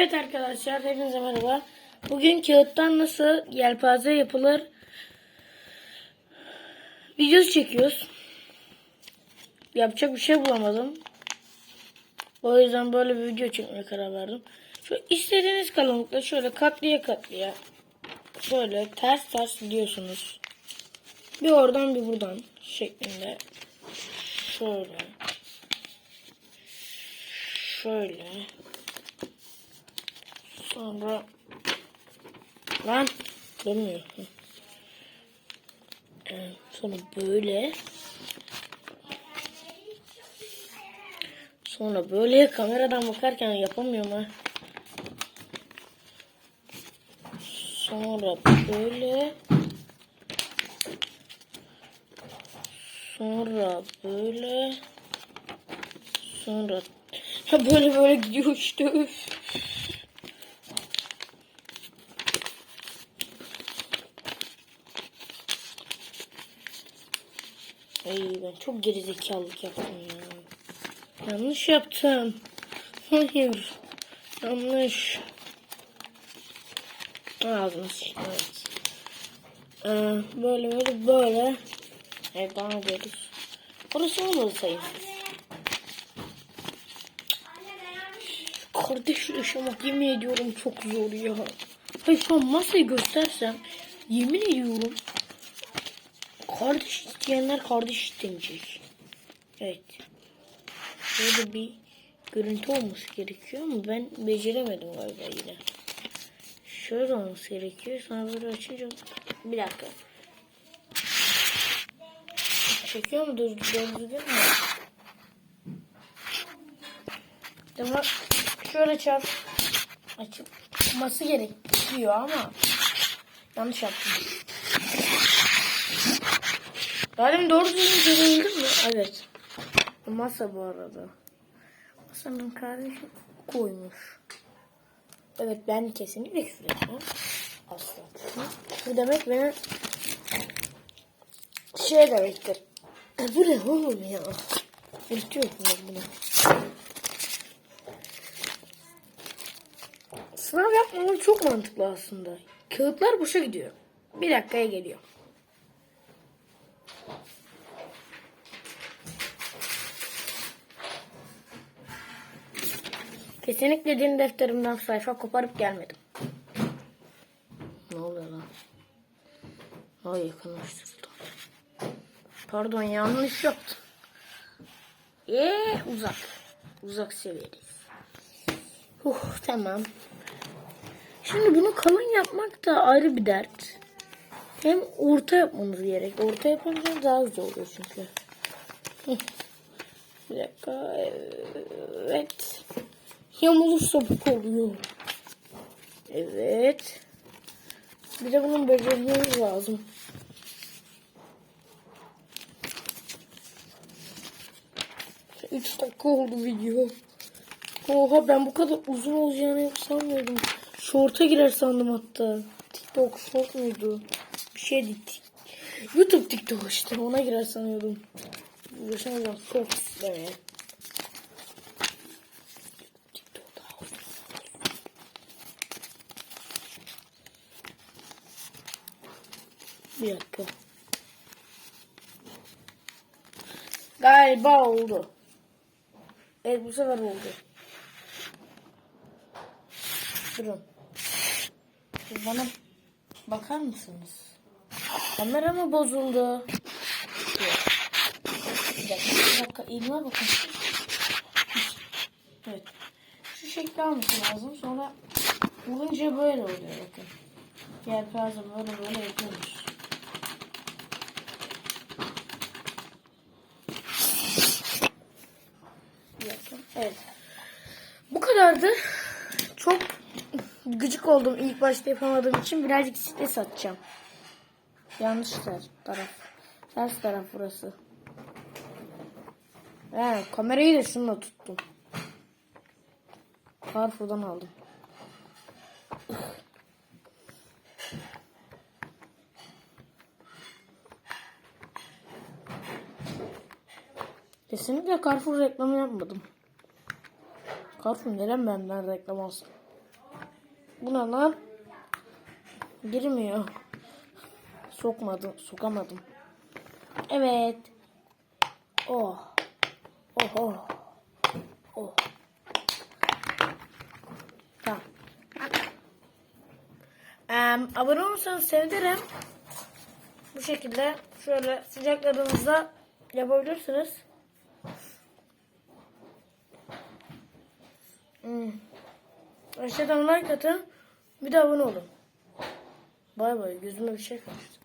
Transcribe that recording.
Evet arkadaşlar hepinize merhaba. Bugün kağıttan nasıl yelpaze yapılır videosu çekiyoruz. Yapacak bir şey bulamadım. O yüzden böyle bir video çekmeye karar verdim. Şu istediğiniz kalınlıkta şöyle katlıya katlıya şöyle ters ters gidiyorsunuz. Bir oradan bir buradan şeklinde şöyle şöyle Sonra lan. Hı. Ee, sonra böyle sonra böyle kameradan bakarken yapamıyorum ha. Sonra böyle sonra böyle sonra böyle böyle gidiyor işte üf. Ay ben çok gerizekalılık yaptım ya. Yanlış yaptım. Hayır. Yanlış. Ağzını sıçtım evet. Ee, böyle böyle böyle. Evet devam ediyoruz. Orası olmadı sayın. Kardeş yaşamak yemin ediyorum çok zor ya. Hayır şu an masayı göstersem yemin ediyorum Kardeş isteyenler kardeş istemeyecek. Evet. Böyle bir görüntü olması gerekiyor ama ben beceremedim galiba yine. Şöyle olması gerekiyor. Sonra böyle açınca... Bir dakika. Çekiyor mu? Dur, dur, dur, Ama şöyle çarp açıp çıkması gerekiyor ama yanlış yaptım. Zaten doğru düzgün göründü mü? Evet. Bu masa bu arada. Masanın kardeşi koymuş. Evet ben kesinlikle küfür etmem. Asla. Bu demek benim şey demektir. E, bu ne oğlum ya? Unutuyorum ben bunu. Sınav yapmamam çok mantıklı aslında. Kağıtlar boşa gidiyor. Bir dakikaya geliyor. Kesinlikle din defterimden sayfa koparıp gelmedim. Ne oluyor lan? Ay yakınlaştırdım. Pardon yanlış yaptım. Eee uzak. Uzak severiz. Uh tamam. Şimdi bunu kalın yapmak da ayrı bir dert. Hem orta yapmamız gerek. Orta yapınca daha güzel oluyor çünkü. Bir dakika. Evet. Yamulur sapık oluyor. Evet. Bir de bunun becermemiz lazım. Üç dakika oldu video. Oha ben bu kadar uzun olacağını sanmıyordum. Short'a girer sandım hatta. TikTok short muydu? Bir şeydi. YouTube TikTok işte ona girer sanıyordum. Uğraşamam short istemeye. Bir dakika. Galiba oldu. Evet bu sefer oldu. Durun. Bana bakar mısınız? Kamera mı bozuldu? Bir dakika, bir dakika. elime bakın. Evet. Şu şekli alması lazım. Sonra vurunca böyle oluyor bakın. Yelpaze böyle böyle yapıyormuş. Evet. Bu kadardı. Çok gıcık oldum ilk başta yapamadığım için. Birazcık stres atacağım. Yanlış taraf. Ters taraf burası. He, kamerayı da şununla tuttum. Carrefour'dan aldım. Kesinlikle Carrefour reklamı yapmadım. Carrefour neden benden reklam alsın? Bu ne lan? Girmiyor. Sokmadım, sokamadım. Evet. Oh. Oh oh. Oh. Tamam. Em, abone olursanız sevinirim. Bu şekilde şöyle sıcaklarınızda yapabilirsiniz. Hmm. Aşağıdan like atın. Bir de abone olun. Bay bay. Gözüme bir şey kaçtı.